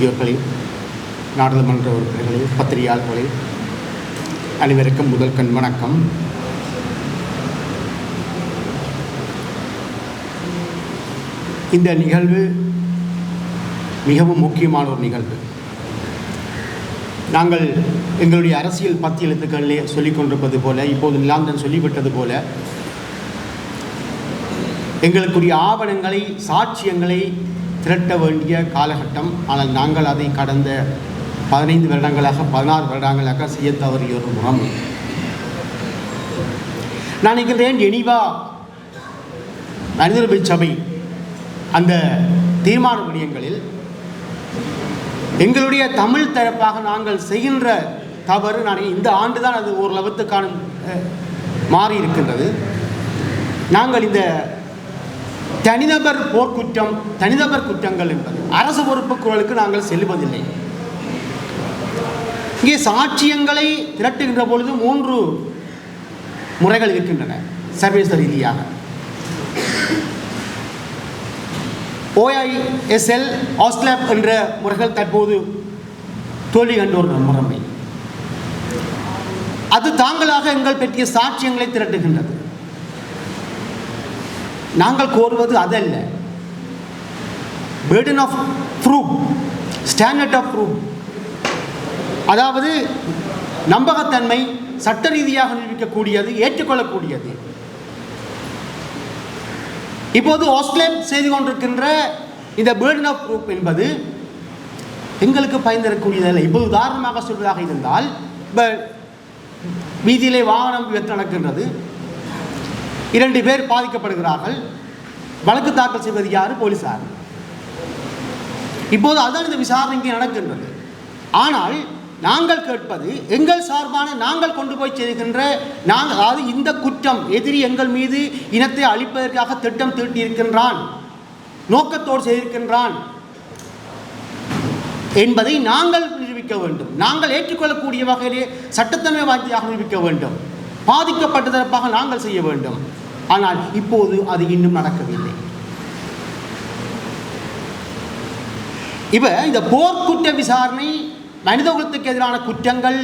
பெரியோர்களே நாடாளுமன்ற உறுப்பினர்களே பத்திரிகையாளர்களே அனைவருக்கும் முதல் கண் வணக்கம். இந்த நிகழ்வு மிகவும் முக்கியமான ஒரு நிகழ்வு. நாங்கள் எங்களுடைய அரசியல் பத்தி எழுத்துக்களிலே சொல்லிக் கொண்டிருப்பது போல இப்போது நிலாந்தன் சொல்லிவிட்டது போல எங்களுக்குரிய ஆவணங்களை சாட்சியங்களை திரட்ட வேண்டிய காலகட்டம். ஆனால் நாங்கள் அதை கடந்த பதினைந்து வருடங்களாக பதினாறு வருடங்களாக செய்ய தவறிய ஒரு முறம் நான் நினைக்கிறேன் ஜெனிவா மனிதர்பை சபை அந்த தீர்மான விடயங்களில் எங்களுடைய தமிழ் தரப்பாக நாங்கள் செய்கின்ற தவறு நான் இந்த ஆண்டு தான் அது ஓரளவுக்கான மாறி இருக்கின்றது நாங்கள் இந்த தனிநபர் போர்க்குற்றம் தனிநபர் குற்றங்கள் என்பது. அரசு பொறுப்பு குரலுக்கு நாங்கள் செல்லுவதில்லை. இங்கே சாட்சியங்களை திரட்டுகின்ற பொழுது மூன்று முறைகள் இருக்கின்றன சர்வீஸ் ரீதியாக. ஓஐஎஸ்எல் ஆஸ்லாப் என்ற முறைகள் தற்போது தோல்வி கண்டோர் முறைமை. அது தாங்களாக எங்கள் பற்றிய சாட்சியங்களை திரட்டுகின்றது. நாங்கள் கோருவது அதல்ல. Burden of proof standard of proof அதாவது நம்பகத்தன்மை சட்ட ரீதியாக நிரூபிக்கக்கூடியது ஏற்றுக்கொள்ளக்கூடியது. இப்போது ஆஸ்திரேலியா செய்து கொண்டிருக்கின்ற இந்த பேர்டன் ஆஃப் ப்ரூஃப் என்பது எங்களுக்கு பயன்தரக்கூடியதல்ல இப்போது உதாரணமாக சொல்வதாக இருந்தால் இப்போ வீதியிலே வாகனம் விபத்து நடக்கின்றது. இரண்டு பேர் பாதிக்கப்படுகிறார்கள். வழக்கு தாக்கல் செய்வது யார்? போலீசார் இப்போது அதான் இந்த விசாரணைக்கு நடக்கின்றது. ஆனால் நாங்கள் கேட்பது எங்கள் சார்பான நாங்கள் கொண்டு போய் செய்கின்ற நாங்கள் அதாவது இந்த குற்றம் எதிரி எங்கள் மீது இனத்தை அழிப்பதற்காக திட்டம் தீட்டியிருக்கின்றான் நோக்கத்தோடு செய்திருக்கின்றான் என்பதை நாங்கள் நிரூபிக்க வேண்டும். நாங்கள் ஏற்றுக்கொள்ளக்கூடிய வகையிலே சட்டத்தன்மை வாய்ந்ததாக நிரூபிக்க வேண்டும். பாதிக்கப்பட்ட தரப்பாக நாங்கள் செய்ய வேண்டும். ஆனால் இப்போது அது இன்னும் நடக்கவில்லை. இவ இந்த போர்க்குற்ற விசாரணை மனித குலத்துக்கு எதிரான குற்றங்கள்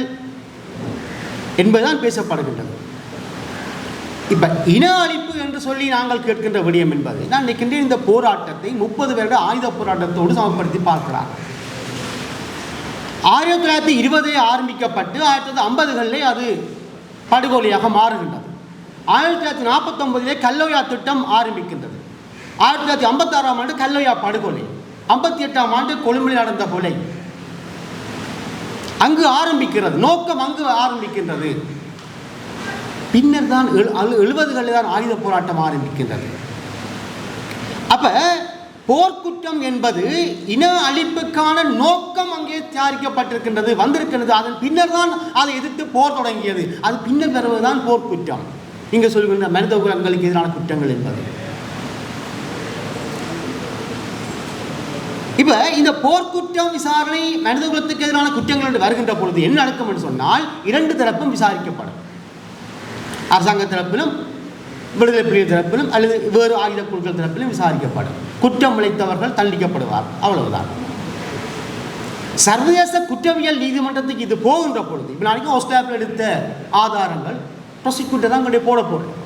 என்பதுதான் பேசப்படுகின்றது. இப்ப இன அழிப்பு என்று சொல்லி நாங்கள் கேட்கின்ற விடயம் என்பது நான் நினைக்கின்றேன் இந்த போராட்டத்தை முப்பது வருட ஆயுத போராட்டத்தோடு சமப்படுத்தி பார்க்கிறார். ஆயிரத்தி தொள்ளாயிரத்தி இருபதே ஆரம்பிக்கப்பட்டு ஆயிரத்தி தொள்ளாயிரத்தி ஐம்பதுகளிலே அது படுகொலையாக மாறுகின்றது. ஆயிரத்தி தொள்ளாயிரத்தி நாற்பத்தொம்பதிலே கல்லோயா திட்டம் ஆரம்பிக்கின்றது. ஆயிரத்தி தொள்ளாயிரத்தி ஐம்பத்தாறாம் ஆண்டு கல்லோயா படுகொலை. ஐம்பத்தி எட்டாம் ஆண்டு கொழும்பில் நடந்த கொலை. அங்கு ஆரம்பிக்கிறது. நோக்கம் அங்கு ஆரம்பிக்கின்றது. பின்னர் தான் எழுபதுகளில் தான் ஆயுத போராட்டம் ஆரம்பிக்கின்றது. அப்ப போர்க்குற்றம் என்பது இன அழிப்புக்கான நோக்கம் அங்கே தயாரிக்கப்பட்டிருக்கின்றது வந்திருக்கின்றது. அதன் பின்னர் தான் அதை எதிர்த்து போர் தொடங்கியது. அது பின்னர் வருவதுதான் போர்க்குற்றம். இங்கே சொல்கின்ற மனித குலங்களுக்கு எதிரான குற்றங்கள் என்பது. இப்போ இந்த போர்க்குற்றம் விசாரணை மனித குலத்துக்கு எதிரான குற்றங்கள் என்று வருகின்ற பொழுது என்ன நடக்கும் என்று சொன்னால் இரண்டு தரப்பும் விசாரிக்கப்படும். அரசாங்க தரப்பிலும் விடுதலை புலிகள் தரப்பிலும் அல்லது வேறு ஆயுத குழுக்கள் தரப்பிலும் விசாரிக்கப்படும். குற்றம் உழைத்தவர்கள் தண்டிக்கப்படுவார். அவ்வளவுதான். சர்வதேச குற்றவியல் நீதிமன்றத்துக்கு இது போகின்ற பொழுது இப்போ நாளைக்கு ஆஸ்திரேலியாவில் எடுத்த ஆதாரங்கள் ப்ரொசிக்யூட்டர் தான் கொண்டு போட போகிறோம்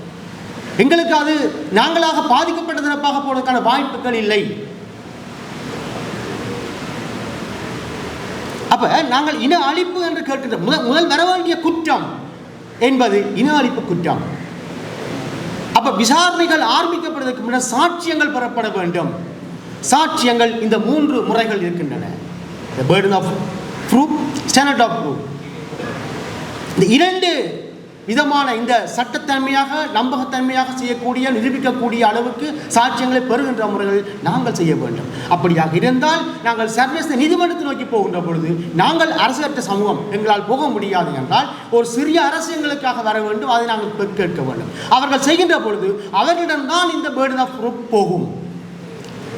எங்களுக்கு அது நாங்களாக பாதிக்கப்பட்ட தரப்பாக போவதற்கான வாய்ப்புகள் இல்லை. அப்ப நாங்கள் இன அழிப்பு என்று கேட்கின்ற முதல் முதல் வர வேண்டிய குற்றம் என்பது இன அழிப்பு குற்றம். அப்ப விசாரணைகள் ஆரம்பிக்கப்படுவதற்கு முன்னர் சாட்சியங்கள் பெறப்பட வேண்டும். சாட்சியங்கள் இந்த மூன்று முறைகள் இருக்கின்றன. Burden of proof standard of proof இந்த இரண்டு விதமான இந்த சட்டத்தன்மையாக நம்பகத்தன்மையாக செய்யக்கூடிய நிரூபிக்கக்கூடிய அளவுக்கு சாட்சியங்களை பெறுகின்ற முறைகள் நாங்கள் செய்ய வேண்டும். அப்படியாக இருந்தால் நாங்கள் சர்வதேச நீதிமன்றத்தை நோக்கி போகின்ற பொழுது நாங்கள் அரசற்ற சமூகம் எங்களால் போக முடியாது என்றால் ஒரு சிறிய அரசு எங்களுக்காக வர வேண்டும் அதை நாங்கள் கேட்க வேண்டும். அவர்கள் செய்கின்ற பொழுது அவர்களிடம்தான் இந்த பேர்டன் ஆஃப் போகும்.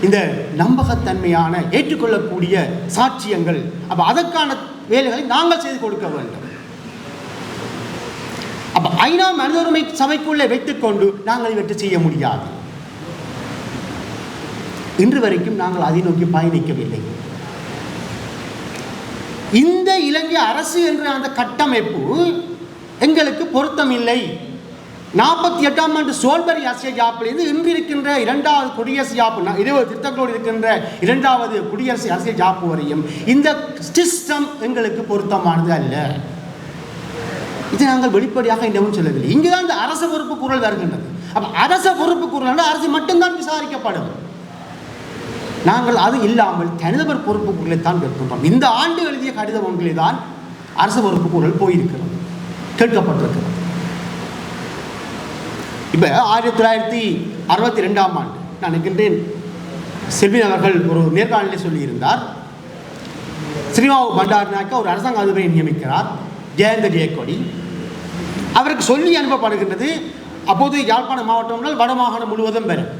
இந்த நம்பகத்தன்மையான ஏற்றுக்கொள்ளக்கூடிய சாட்சியங்கள் அப்போ அதற்கான வேலைகளை நாங்கள் செய்து கொடுக்க வேண்டும். அப்ப ஐநா மனித உரிமை சபைக்குள்ளே வைத்துக்கொண்டு நாங்கள் இவற்றை செய்ய முடியாது. இன்று வரைக்கும் நாங்கள் அதை நோக்கி பயணிக்கவில்லை. இந்த இலங்கை அரசு என்ற அந்த கட்டமைப்பு எங்களுக்கு பொருத்தமில்லை. நாற்பத்தி எட்டாம் ஆண்டு சோல்பரி அரசியல் ஜாப்பிலிருந்து இன்று இருக்கின்ற இரண்டாவது குடியரசு ஜாப்பு இருபது திட்டங்களோடு இருக்கின்ற இரண்டாவது குடியரசு அரசியல் ஜாப்பு வரையும் இந்த சிஸ்டம் எங்களுக்கு பொருத்தமானது அல்ல. இதை நாங்கள் வெளிப்படையாக இன்னமும் சொல்லவில்லை. இங்குதான் இந்த அரச பொறுப்பு குரல் வருகின்றது. அப்போ அரச பொறுப்பு குரல் அரசு மட்டும்தான் விசாரிக்கப்படும். நாங்கள் அது இல்லாமல் தனிநபர் பொறுப்பு குரலை தான் கேட்கின்றோம். இந்த ஆண்டு எழுதிய கடிதம் ஒன்றிலே தான் அரசு பொறுப்பு குரல் போயிருக்கிறது. கேட்கப்பட்டிருக்கிறது. இப்போ ஆயிரத்தி தொள்ளாயிரத்தி அறுபத்தி ரெண்டாம் ஆண்டு நான் நினைக்கின்றேன் செல்வின் அவர்கள் ஒரு நேர்காணலில் சொல்லியிருந்தார். ஸ்ரீமாவு பண்டார் ஒரு அரசாங்க அதிபரை நியமிக்கிறார். ஜெயந்த ஜெயக்கொடி அவருக்கு சொல்லி அனுப்பப்படுகின்றது அப்போது யாழ்ப்பாண மாவட்டங்கள் வடமாகாணம் முழுவதும் பெறும்.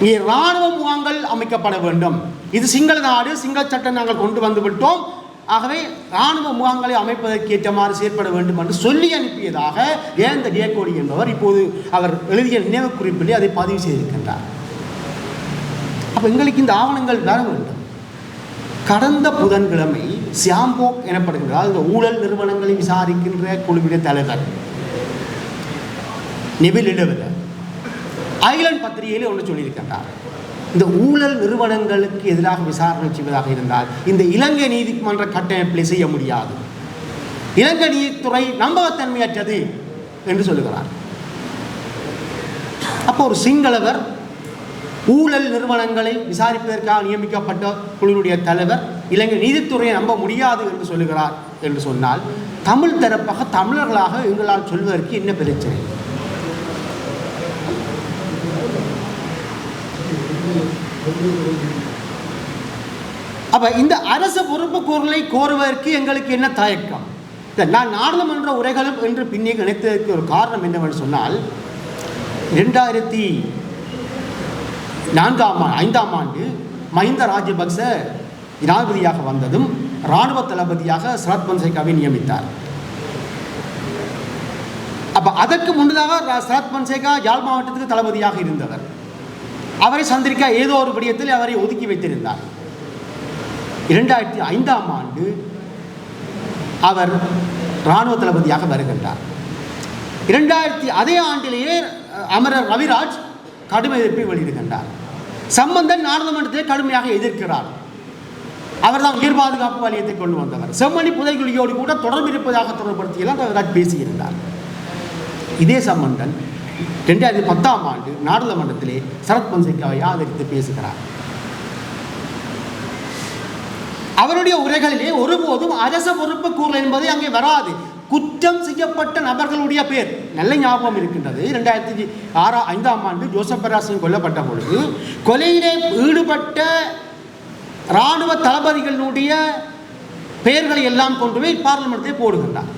இங்கே இராணுவ முகாங்கள் அமைக்கப்பட வேண்டும். இது சிங்கள நாடு சிங்கள சட்டம் நாங்கள் கொண்டு வந்து விட்டோம். ஆகவே இராணுவ முகாங்களை அமைப்பதற்கு ஏற்றமாறு செயற்பட வேண்டும் என்று சொல்லி அனுப்பியதாக ஏந்த ஜெயக்கோடி என்பவர் இப்போது அவர் எழுதிய நினைவு குறிப்பிலே அதை பதிவு செய்திருக்கின்றார். அப்போ எங்களுக்கு இந்த ஆவணங்கள் வர வேண்டும். கடந்த புதன்கிழமை சியாம்போக் எனப்படுகின்றால் இந்த ஊழல் நிறுவனங்களை விசாரிக்கின்ற குழுவின தலைவர். நெவில் இளவல ஐலண்ட் பத்திரிகையில் ஒன்று சொல்லியிருக்கின்றார். இந்த ஊழல் நிறுவனங்களுக்கு எதிராக விசாரணை செய்வதாக இருந்தால் இந்த இலங்கை நீதிமன்ற கட்டமைப்பில் செய்ய முடியாது. இலங்கை நீதித்துறை நம்பகத்தன்மையற்றது என்று சொல்லுகிறார். அப்போ ஒரு சிங்களவர் ஊழல் நிறுவனங்களை விசாரிப்பதற்காக நியமிக்கப்பட்ட குழுவினுடைய தலைவர் இலங்கை நீதித்துறையை நம்ப முடியாது என்று சொல்லுகிறார் என்று சொன்னால் தமிழ் தரப்பாக தமிழர்களாக எங்களால் சொல்வதற்கு என்ன பிரச்சனை? அப்ப இந்த அரச பொறுப்புக்கூறலை கோருவதற்கு எங்களுக்கு என்ன தயக்கம்? நான் நாடாளுமன்ற உரைகளும் என்று பின்னே நினைத்ததற்கு ஒரு காரணம் என்னவென்று சொன்னால் இரண்டாயிரத்தி நான்காம் ஆண்டு ஐந்தாம் ஆண்டு மஹிந்த ராஜபக்ச ஜனாதிபதியாக வந்ததும் இராணுவ தளபதியாக சரத் பன்சேகாவை நியமித்தார். அப்போ அதற்கு முன்னதாக சரத் பன்சேகா யாழ் மாவட்டத்துக்கு தளபதியாக இருந்தவர். அவரை சந்திரிக்க ஏதோ ஒரு விடயத்தில் அவரை ஒதுக்கி வைத்திருந்தார். இரண்டாயிரத்தி ஐந்தாம் ஆண்டு அவர் இராணுவ தளபதியாக வருகின்றார். இரண்டாயிரத்தி அதே ஆண்டிலேயே அமரர் ரவிராஜ் கடும் எதிர்ப்பை வெளியிடுகின்றார். சம்பந்தன் நாடாளுமன்றத்தை கடுமையாக எதிர்க்கிறார். அவர்தான் உயிர் பாதுகாப்பு வாரியத்தை கொண்டு வந்தவர். செம்மணி புதைகுழியோடு கூட தொடர்பு இருப்பதாக தொடர்படுத்தியெல்லாம் அவர் பேசியிருந்தார். இதே சம்பந்தன் ரெண்டாயிரத்தி பத்தாம் ஆண்டு நாடாளுமன்றத்திலே சரத் பொன்சேகாவை ஆதரித்து பேசுகிறார். அவருடைய உரைகளிலே ஒருபோதும் அரச பொறுப்பு கூறல் என்பது அங்கே வராது. குற்றம் செய்யப்பட்ட நபர்களுடைய பேர். நல்ல ஞாபகம் இருக்கின்றது. ரெண்டாயிரத்தி ஆறா ஐந்தாம் ஆண்டு ஜோசப் பராசிங் கொல்லப்பட்ட பொழுது கொலையிலே ஈடுபட்ட இராணுவ தளபதிகளுடைய பெயர்களை எல்லாம் கொண்டு போய் பார்லிமெண்ட்டை போடுகின்றார்.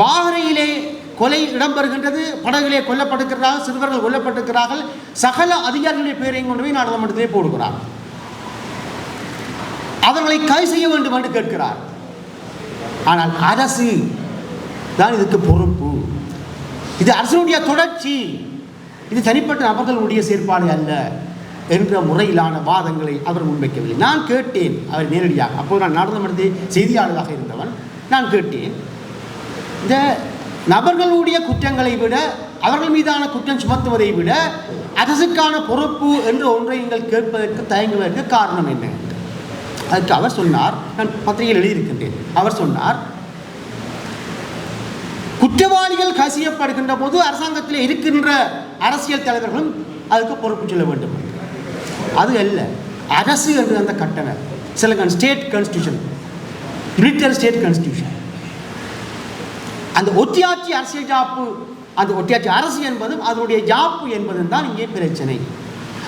வாகரையிலே கொலை இடம்பெறுகின்றது படகுகளே கொல்லப்படுகிறார்கள் சிறுவர்கள் கொல்லப்பட்டிருக்கிறார்கள் சகல அதிகாரிகளுடைய பெயரையும் கொண்டு போய் நாடாளுமன்றத்திலே போடுகிறார். அவர்களை கை செய்ய வேண்டும் என்று கேட்கிறார். ஆனால் அரசு தான் இதுக்கு பொறுப்பு. இது அரசனுடைய தொடர்ச்சி. இது தனிப்பட்ட நபர்களுடைய செயற்பாடு அல்ல என்ற முறையிலான வாதங்களை அவர் முன்வைக்கவில்லை. நான் கேட்டேன் அவர் நேரடியாக. அப்போது நான் நாடாளுமன்றத்தில் செய்தியாளராக இருந்தவன். நான் கேட்டேன் இந்த நபர்களுடைய குற்றங்களை விட அவர்கள் மீதான குற்றம் சுமத்துவதை விட அரசுக்கான பொறுப்பு என்று ஒன்றை நீங்கள் கேட்பதற்கு தயங்குவதற்கு காரணம் என்ன? அதற்கு அதுக்கு அவர் சொன்னார் நான் பத்திரிகையில் எழுதியிருக்கின்றேன். அவர் சொன்னார் குற்றவாளிகள் கசியப்படுகின்ற போது அரசாங்கத்தில் இருக்கின்ற அரசியல் தலைவர்களும் அதுக்கு பொறுப்பு சொல்ல வேண்டும். அது அல்ல அரசு என்று அந்த கட்டணம். சில state constitution Britain state constitution அந்த ஒட்டியாட்சி அரசியல் ஜாப்பு அந்த ஒட்டியாட்சி அரசு என்பதும் அதனுடைய ஜாப்பு என்பதும் தான் இங்கே பிரச்சனை.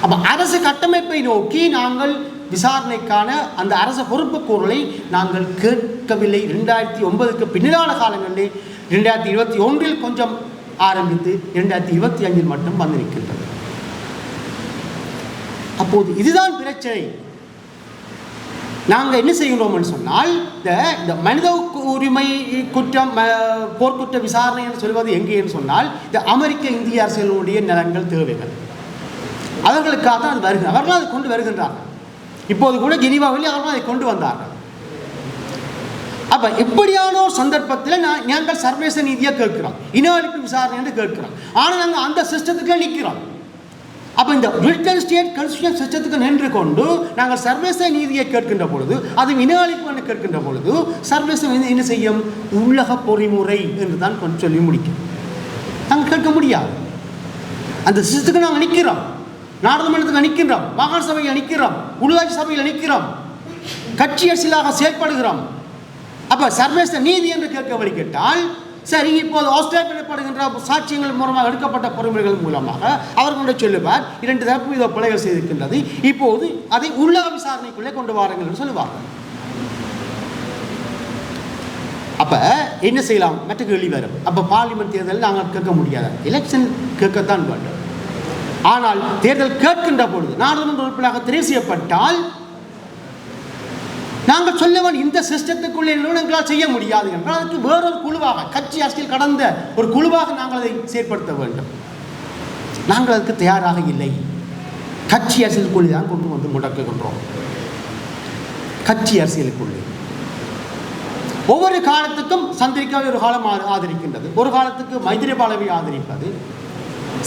அப்போ அரசு கட்டமைப்பை நோக்கி நாங்கள் விசாரணைக்கான அந்த அரச பொறுப்பு கூறலை. நாங்கள் கேட்கவில்லை. ரெண்டாயிரத்தி ஒன்பதுக்கு பின்னான காலங்களிலே ரெண்டாயிரத்தி இருபத்தி ஒன்றில் கொஞ்சம் ஆரம்பித்து ரெண்டாயிரத்தி இருபத்தி அஞ்சில் மட்டும் வந்து நிற்கின்றது. அப்போது இதுதான் பிரச்சனை. நாங்கள் என்ன செய்கிறோம்னு சொன்னால் இந்த இந்த மனித உரிமை குற்றம் போர்க்குற்ற விசாரணை என்று சொல்வது எங்கேன்னு சொன்னால் இந்த அமெரிக்க இந்திய அரசியலுடைய நலன்கள் தேவைகள். அவர்களுக்காக தான் அது வருகிறது அவர்கள் அதை கொண்டு வருகின்றார்கள். இப்போது கூட ஜெனீவாவில் அவர்கள் அதை கொண்டு வந்தார்கள். அப்ப இப்படியான ஒரு சந்தர்ப்பத்தில் நான் நாங்கள் சர்வதேச நீதியாக கேட்கிறோம். இனவழிப்பு விசாரணை என்று கேட்கிறோம். ஆனால் நாங்கள் அந்த சிஸ்டத்துக்கு நிற்கிறோம். அப்போ இந்த பிரிட்டன் ஸ்டேட் கன்ஸ்டியூஷன் சிஸ்டத்துக்கு நின்று கொண்டு நாங்கள் சர்வதேச நீதியை கேட்கின்ற பொழுது அது இன என்று கேட்கின்ற பொழுது சர்வதேசம் என்ன- என்ன செய்யும்? உள்ளக பொறிமுறை என்று தான் கொஞ்சம் சொல்லி முடிக்கும். நாங்கள் கேட்க முடியாது. அந்த சிஸ்டத்துக்கு நாங்கள் நிற்கிறோம். நாடாளுமன்றத்துக்கு நிற்கின்றோம் மாகாண சபையில் நிற்கிறோம் உள்ளாட்சி சபையில் நிற்கிறோம் கட்சி அரசியலாக செயற்படுகிறோம். அப்ப சர்வதேச நீதி என்று கேட்க கேட்டால் சரி இப்போது ஆஸ்திரேலியப்படுகின்ற சாட்சியங்கள் மூலமாக எடுக்கப்பட்ட பொறுமைகள் மூலமாக அவர்களுடைய சொல்லுவார் இரண்டு தரப்பு இதோ பிழைகள் செய்திருக்கின்றது. இப்போது அதை உள்ளக விசாரணைக்குள்ளே கொண்டு வாருங்கள் என்று சொல்லுவார்கள். அப்ப என்ன செய்யலாம்? மற்ற கேள்வி வரும் அப்ப பார்லிமெண்ட் தேர்தல் நாங்கள் கேட்க முடியாது. எலெக்ஷன் கேட்கத்தான் வேண்டும். ஆனால் தேர்தல் கேட்கின்ற பொழுது நாடாளுமன்ற உறுப்பினராக தெரிவு செய்யப்பட்டால் நாங்கள் சொல்லவன் இந்த சிஸ்டத்துக்குள்ளே நிறுவனங்களால் செய்ய முடியாது என்றால் அதுக்கு வேறொரு குழுவாக கட்சி அரசியல் கடந்த ஒரு குழுவாக நாங்கள் அதை செயற்படுத்த வேண்டும். நாங்கள் அதுக்கு தயாராக இல்லை. கட்சி அரசியலுக்குள்ளே தான் கொண்டு வந்து முடக்குகின்றோம். கட்சி அரசியலுக்குள்ளே. ஒவ்வொரு காலத்துக்கும் சந்திரிக்காவை ஒரு காலம் ஆ- ஆதரிக்கின்றது. ஒரு காலத்துக்கு மைத்திரிபாலவை ஆதரிப்பது.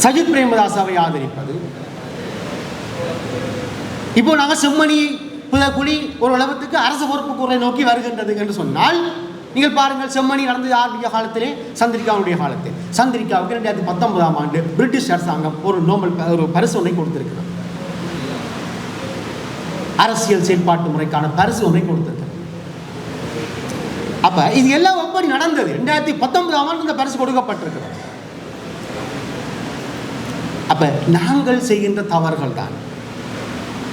சஜித் பிரேமதாசாவை ஆதரிப்பது. இப்போ நாங்கள் செம்மணி புதக்குழி ஒரு உலகத்துக்கு அரசு பொறுப்பு கூறை நோக்கி வருகின்றது என்று சொன்னால் நீங்கள் பாருங்கள் செம்மணி நடந்தது யாருடைய காலத்திலே சந்திரிகாவுடைய காலத்தில். சந்திரிகாவுக்கு ரெண்டாயிரத்தி பத்தொன்பதாம் ஆண்டு பிரிட்டிஷ் அரசாங்கம் ஒரு நோபல் ஒரு பரிசு ஒன்றை கொடுத்திருக்கிறது. அரசியல் செயல்பாட்டு முறைக்கான பரிசு ஒன்றை கொடுத்திருக்கிறது. அப்ப இது எல்லாம் எப்படி நடந்தது? ரெண்டாயிரத்தி பத்தொன்பதாம் ஆண்டு இந்த பரிசு கொடுக்கப்பட்டிருக்கிறது. அப்போ நாங்கள் செய்கின்ற தவறுகள் தான்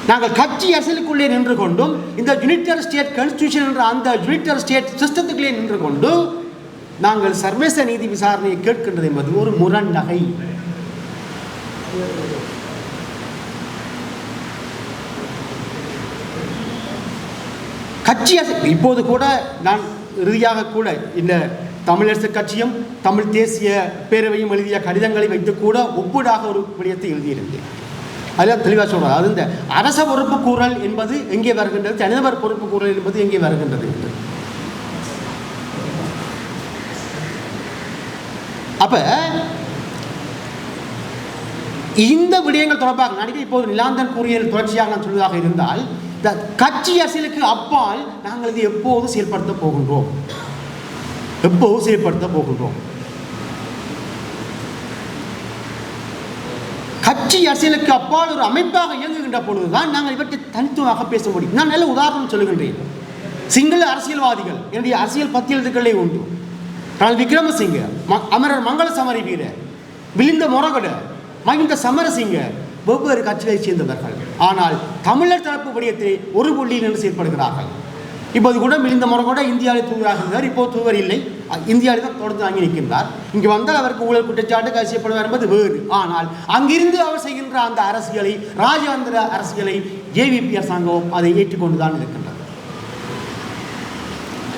நாங்கள் கட்சி அரசியலுக்குள்ளே நின்று கொண்டும் இந்த யுனிட்டர் ஸ்டேட் கான்ஸ்டியூஷன் என்ற அந்த யுனிட்டர் ஸ்டேட் சிஸ்டத்துக்குள்ளே நின்று கொண்டு நாங்கள் சர்வதேச நீதி விசாரணையை கேட்கின்றது என்பது ஒரு முரண் நகை கட்சி இப்போது கூட நான் இறுதியாக கூட இந்த தமிழரசு கட்சியும் தமிழ் தேசிய பேரவையும் எழுதிய கடிதங்களை வைத்து கூட ஒப்பீடாக ஒரு விடயத்தை எழுதியிருந்தேன். அதில் தெளிவாக சொல்கிறார் அது இந்த அரச பொறுப்பு கூறல் என்பது எங்கே வருகின்றது? தனிநபர் பொறுப்பு கூறல் என்பது எங்கே வருகின்றது? என்று அப்ப இந்த விடயங்கள் தொடர்பாக நடிகை இப்போது நிலாந்தன் கூறிய தொடர்ச்சியாக நான் சொல்வதாக இருந்தால் இந்த கட்சி அரசியலுக்கு அப்பால் நாங்கள் இது எப்போது செயல்படுத்த போகின்றோம்? எப்போது செயல்படுத்த போகின்றோம் கட்சி அரசியலுக்கு அப்பால் ஒரு அமைப்பாக இயங்குகின்ற பொழுதுதான் நாங்கள் இவற்றை தனித்துவமாக பேச முடியும். நான் நல்ல உதாரணம் சொல்லுகின்றேன். சிங்கள அரசியல்வாதிகள் என்னுடைய அரசியல் பத்தியெழுத்துக்களே உண்டு. ரணில் விக்ரமசிங்க ம- அமரர் மங்கள சமர வீரர் விழுந்த மொரகட மகிந்த சமரசிங்க வெவ்வேறு கட்சிகளைச் சேர்ந்தவர்கள். ஆனால் தமிழர் தரப்பு விடயத்தில் ஒரு புள்ளியில் நின்று செயற்படுகிறார்கள். இப்போது கூட மிலிந்த முறை கூட இந்தியாவில் தூவராக இருந்தார். இப்போ தூவர் இல்லை. இந்தியாவில் தான் தொடர்ந்து வாங்கி நிற்கின்றார். இங்கே வந்தால் அவருக்கு ஊழல் குற்றச்சாட்டு கசியப்படுவார் என்பது வேறு. ஆனால் அங்கிருந்து அவர் செய்கின்ற அந்த அரசியலை ராஜாந்திர அரசியலை ஜேவிபி அரசாங்கம் அதை ஏற்றுக்கொண்டு தான் இருக்கின்றது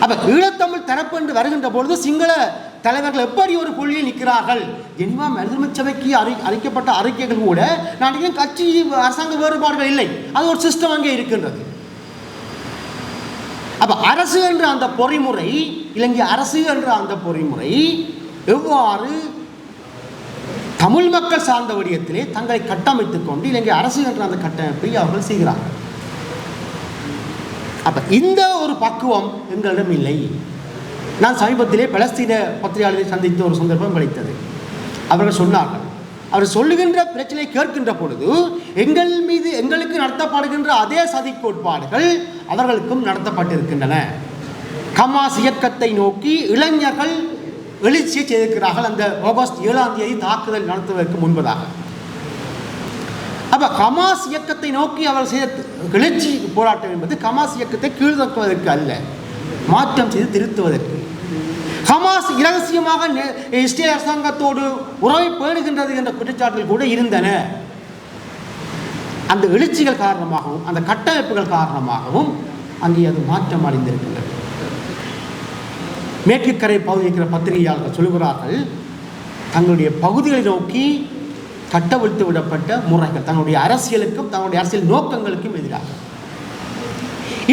அப்போ ஈழத்தமிழ் தரப்பு என்று வருகின்ற பொழுது சிங்கள தலைவர்கள் எப்படி ஒரு கொள்கையில் நிற்கிறார்கள்? ஜெனிவா மனிதமை சபைக்கு அறி அறிக்கப்பட்ட அறிக்கைகள் கூட நான் கட்சி அரசாங்க வேறுபாடுகள் இல்லை. அது ஒரு சிஸ்டம் அங்கே இருக்கின்றது. அப்போ அரசு என்ற அந்த பொறிமுறை இலங்கை அரசு என்ற அந்த பொறிமுறை எவ்வாறு தமிழ் மக்கள் சார்ந்த விடயத்திலே தங்களை கட்டமைத்துக் கொண்டு இலங்கை அரசு என்ற அந்த கட்டமைப்பை அவர்கள் செய்கிறார்கள். அப்ப இந்த ஒரு பக்குவம் எங்களிடம் இல்லை. நான் சமீபத்திலே பலஸ்தீன பத்திரிகையாளரை சந்தித்த ஒரு சந்தர்ப்பம் கிடைத்தது. அவர்கள் சொன்னார்கள் அவர் சொல்லுகின்ற பிரச்சனை கேட்கின்ற பொழுது எங்கள் மீது எங்களுக்கு நடத்தப்படுகின்ற அதே சதி கோட்பாடுகள் அவர்களுக்கும் நடத்தப்பட்டிருக்கின்றன. கமாஸ் இயக்கத்தை நோக்கி இளைஞர்கள் எழுச்சியை செய்திருக்கிறார்கள் அந்த ஆகஸ்ட் ஏழாம் தேதி தாக்குதல் நடத்துவதற்கு முன்பதாக. அப்போ கமாஸ் இயக்கத்தை நோக்கி அவர் செய்த எழுச்சி போராட்டம் என்பது கமாஸ் இயக்கத்தை கீழ்தக்குவதற்கு அல்ல மாற்றம் செய்து திருத்துவதற்கு. ஹமாஸ் இரகசியமாக இஸ்ரேல் அரசாங்கத்தோடு உறவை பேணுகின்றது என்ற குற்றச்சாட்டுகள் கூட இருந்தன. அந்த எழுச்சிகள் காரணமாகவும் அந்த கட்டமைப்புகள் காரணமாகவும் அங்கே அது மாற்றம் அடைந்திருக்கின்றது. மேற்குக்கரை பகுதியில் இருக்கிற பத்திரிகையாளர்கள் சொல்கிறார்கள் தங்களுடைய பகுதிகளை நோக்கி கட்டவிழ்த்து விடப்பட்ட முறைகள் தங்களுடைய அரசியலுக்கும் தங்களுடைய அரசியல் நோக்கங்களுக்கும் எதிராக.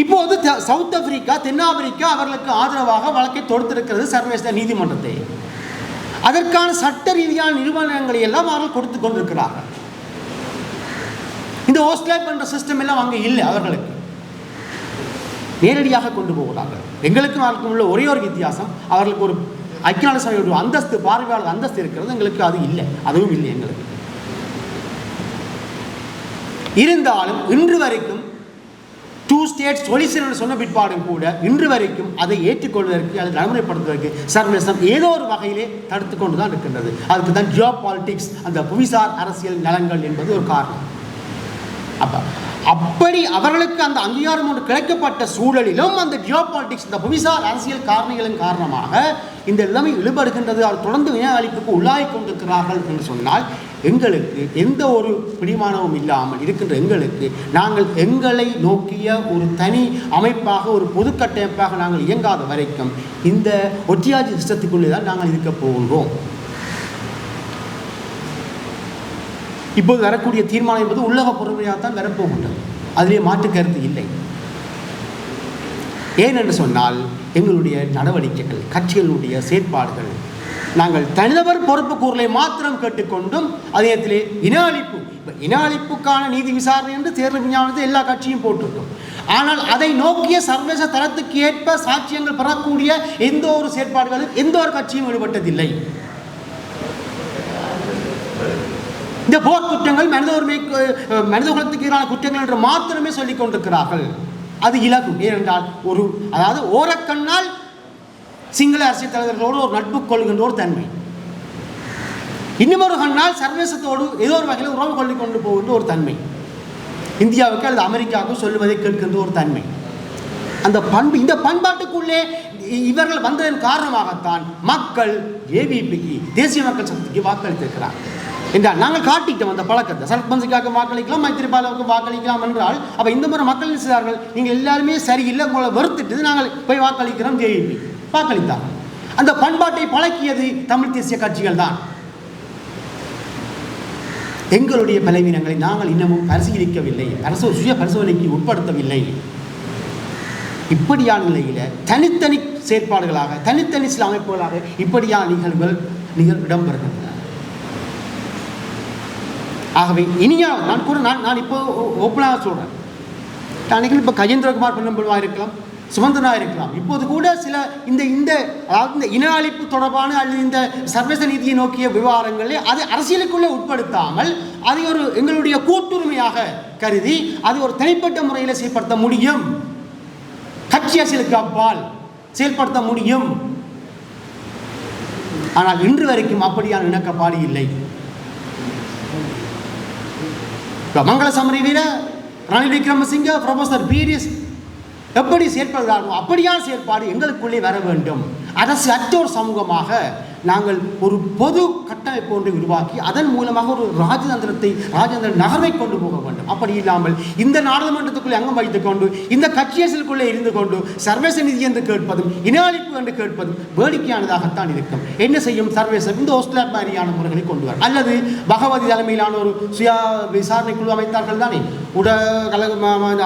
இப்போது சவுத் ஆப்பிரிக்கா தென்னாப்பிரிக்கா அவர்களுக்கு ஆதரவாக வழக்கை தொடுத்திருக்கிறது சர்வதேச நீதிமன்றத்தை. அதற்கான சட்ட ரீதியான நிறுவனங்களை எல்லாம் அவர்கள் கொடுத்து கொண்டிருக்கிறார்கள். இந்த ஓஸ்லேப் என்ற சிஸ்டம் எல்லாம் அங்கே இல்லை அவர்களுக்கு. நேரடியாக கொண்டு போகிறார்கள். எங்களுக்கும் அவருக்கும் உள்ள ஒரே ஒரு வித்தியாசம் அவர்களுக்கு ஒரு ஐக்கிய நாடு சபையோட அந்தஸ்து பார்வையாளர் அந்தஸ்து இருக்கிறது எங்களுக்கு அது இல்லை. அதுவும் இல்லை எங்களுக்கு. இருந்தாலும் இன்று வரைக்கும் டூ ஸ்டேட் சொல்யூஷன் சொன்ன பிற்பாடும் கூட இன்று வரைக்கும் அதை ஏற்றுக்கொள்வதற்கு அதை நடைமுறைப்படுத்துவதற்கு சர்வதேசம் ஏதோ ஒரு வகையிலே தடுத்து கொண்டு தான் இருக்கின்றது. அதுக்கு தான் ஜியோ பாலிட்டிக்ஸ் அந்த புவிசார் அரசியல் நலன்கள் என்பது ஒரு காரணம். அப்போ அப்படி அவர்களுக்கு அந்த அங்கீகாரம் ஒன்று கிடைக்கப்பட்ட சூழலிலும் அந்த ஜியோ பாலிட்டிக்ஸ் இந்த புவிசார் அரசியல் காரணிகளின் காரணமாக இந்த நிலைமை இழுபடுகின்றது அவர் தொடர்ந்து வினாவளிப்புக்கு உள்ளாகி கொண்டிருக்கிறார்கள் என்று சொன்னால் எங்களுக்கு எந்த ஒரு பிடிமானமும் இல்லாமல் இருக்கின்ற எங்களுக்கு நாங்கள் எங்களை நோக்கிய ஒரு தனி அமைப்பாக ஒரு பொது கட்டமைப்பாக நாங்கள் இயங்காத வரைக்கும் இந்த ஒற்றியாட்சி சிஸ்டத்துக்குள்ளே தான் நாங்கள் இருக்க போகின்றோம். இப்போது வரக்கூடிய தீர்மானம் என்பது உள்ளக பொறுமையாகத்தான் வரப்போகின்றது. அதிலே மாற்று கருத்து இல்லை. ஏன் என்று சொன்னால் எங்களுடைய நடவடிக்கைகள் கட்சிகளுடைய செயற்பாடுகள் நாங்கள் தனிநபர் பொறுப்பு கூறலை மாத்திரம் கேட்டுக்கொண்டும் அதே நேரத்திலே இன அழிப்பு இப்போ இன அழிப்புக்கான நீதி விசாரணை என்று தேர்தல் விஞ்ஞானத்தை எல்லா கட்சியும் போட்டிருக்கும். ஆனால் அதை நோக்கிய சர்வதேச தரத்துக்கு ஏற்ப சாட்சியங்கள் பெறக்கூடிய எந்த ஒரு செயற்பாடுகளும் எந்த ஒரு கட்சியும் ஈடுபட்டதில்லை. இந்த போர் குற்றங்கள் மனித உரிமை மனித குலத்துக்கு எதிரான குற்றங்கள் என்று மாத்திரமே சொல்லிக் கொண்டிருக்கிறார்கள். அது இலகு. ஏனென்றால் ஒரு அதாவது ஓரக்கண்ணால் சிங்கள அரசியல் தலைவர்களோடு ஒரு நட்பு கொள்கின்ற ஒரு தன்மை. இன்னும் ஒரு கண்ணால் சர்வதேசத்தோடு ஏதோ ஒரு வகையில் உறவு கொள்ளி கொண்டு போகின்ற ஒரு தன்மை. இந்தியாவுக்கு அல்லது அமெரிக்காவுக்கு சொல்லுவதை கேட்கின்ற ஒரு தன்மை. அந்த பண்பு இந்த பண்பாட்டுக்குள்ளே இவர்கள் வந்ததன் காரணமாகத்தான் மக்கள் ஏபிபிக்கு தேசிய மக்கள் சக்திக்கு வாக்களித்திருக்கிறார். என்றால் நாங்கள் காட்டிட்டோம் அந்த பழக்கத்தை. சரத்பன்சிக்காக வாக்களிக்கலாம் மைத்திரிபாலாவுக்கு வாக்களிக்கலாம் என்றால் அப்போ இந்த முறை மக்கள் செய்தார்கள்? நீங்கள் எல்லாருமே சரியில்லை உங்களை வெறுத்துட்டு நாங்கள் போய் வாக்களிக்கிறோம் ஜேபி வாக்களித்தார் அந்த பண்பாட்டை பழக்கியது தமிழ் தேசிய கட்சிகள் தான் எங்களுடைய பலவீனங்களை நாங்கள் இன்னமும் பரிசீலிக்கவில்லை. அரசு சுய பரிசோதனைக்கு உட்படுத்தவில்லை. இப்படியான நிலையில் தனித்தனி செயற்பாடுகளாக தனித்தனி சில அமைப்புகளாக இப்படியான நிகழ்வுகள் நிகழ் இடம்பெறுகின்றன. ஆகவே இனியாவது நான் கூட நான் நான் இப்போ ஓப்பனாக சொல்கிறேன் அன்றைக்கு இப்போ கஜேந்திரகுமார் பொன்னம்பலமாக இருக்கலாம். சுமந்தனாக இருக்கலாம். இப்போது கூட சில இந்த இந்த அதாவது இந்த இன அழிப்பு தொடர்பான அல்லது இந்த சர்வதேச நீதியை நோக்கிய விவகாரங்களை அதை அரசியலுக்குள்ளே உட்படுத்தாமல் அதை ஒரு எங்களுடைய கூட்டுரிமையாக கருதி அது ஒரு தனிப்பட்ட முறையில் செயல்படுத்த முடியும். கட்சி அரசியலுக்கு அப்பால் செயல்படுத்த முடியும். ஆனால் இன்று வரைக்கும் அப்படியான இணக்கப்பாடு இல்லை. மங்கள சமரி வீர ரணில் விக்ரமசிங்க ப்ரொஃபசர் பீரிஸ் எப்படி செயற்படுகிறார்களோ அப்படியான செயற்பாடு எங்களுக்குள்ளே வர வேண்டும். அரசு அற்றோர் சமூகமாக நாங்கள் ஒரு பொது கட்டமைப்பு ஒன்றை உருவாக்கி அதன் மூலமாக ஒரு ராஜதந்திரத்தை ராஜதந்திர நகர்வை கொண்டு போக வேண்டும். அப்படி இல்லாமல் இந்த நாடாளுமன்றத்துக்குள்ளே அங்கம் வைத்துக் கொண்டு இந்த கட்சியரசிற்குள்ளே இருந்து கொண்டு சர்வேச நிதி என்று கேட்பதும் இன அழிப்பு என்று கேட்பதும் வேடிக்கையானதாகத்தான் இருக்கும். என்ன செய்யும்? சர்வேச இந்த ஹோஸ்டலர் மாதிரியான முறைகளை கொண்டு வரும். அல்லது பகவதி தலைமையிலான ஒரு சுய விசாரணை குழு அமைத்தார்கள் தானே உட கல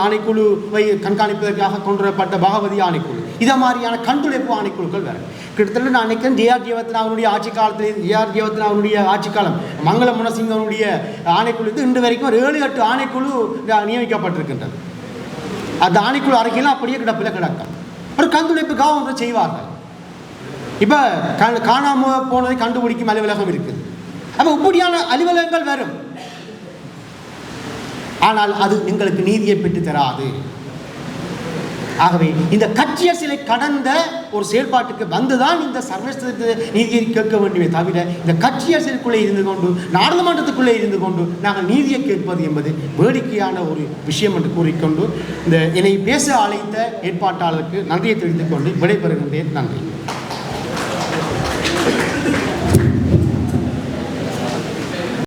ஆணைக்குழுவை கண்காணிப்பதற்காக கொண்டுவரப்பட்ட பகவதி ஆணைக்குழு. இதை மாதிரியான கண்டுழைப்பு ஆணைக்குழுக்கள் வேறு. கிட்டத்தட்ட நான் நினைக்கிறேன் ஜேஆர் அவனுடைய ஆட்சி காலத்தில் ஜேஆர் அவனுடைய ஆட்சி காலம் மங்கள முனசிங்கனுடைய ஆணைக்குழு இது இன்று வரைக்கும் ஒரு ஏழு எட்டு ஆணைக்குழு நியமிக்கப்பட்டிருக்கின்றது. அந்த ஆணைக்குழு அறிக்கையெல்லாம் அப்படியே கிடப்பில் கிடக்கும். ஒரு கண்டுழைப்புக்காக ஒன்று செய்வார்கள். இப்போ காணாமல் போனதை கண்டுபிடிக்கும் அலுவலகம் இருக்குது. அப்போ இப்படியான அலுவலகங்கள் வரும். ஆனால் அது எங்களுக்கு நீதியை பெற்று தராது. ஆகவே இந்த கட்சி சிலை கடந்த ஒரு செயல்பாட்டுக்கு வந்துதான் இந்த சர்வதேச நீதியை கேட்க வேண்டுமே தவிர இந்த கட்சி அரசியலுக்குள்ளே இருந்து கொண்டு நாடாளுமன்றத்துக்குள்ளே இருந்து கொண்டு நாங்கள் நீதியை கேட்பது என்பது வேடிக்கையான ஒரு விஷயம் என்று கூறிக்கொண்டு இந்த என்னை பேச அழைத்த ஏற்பாட்டாளருக்கு நன்றியை தெரிந்து கொண்டு விடைபெறுகின்றேன். நன்றி.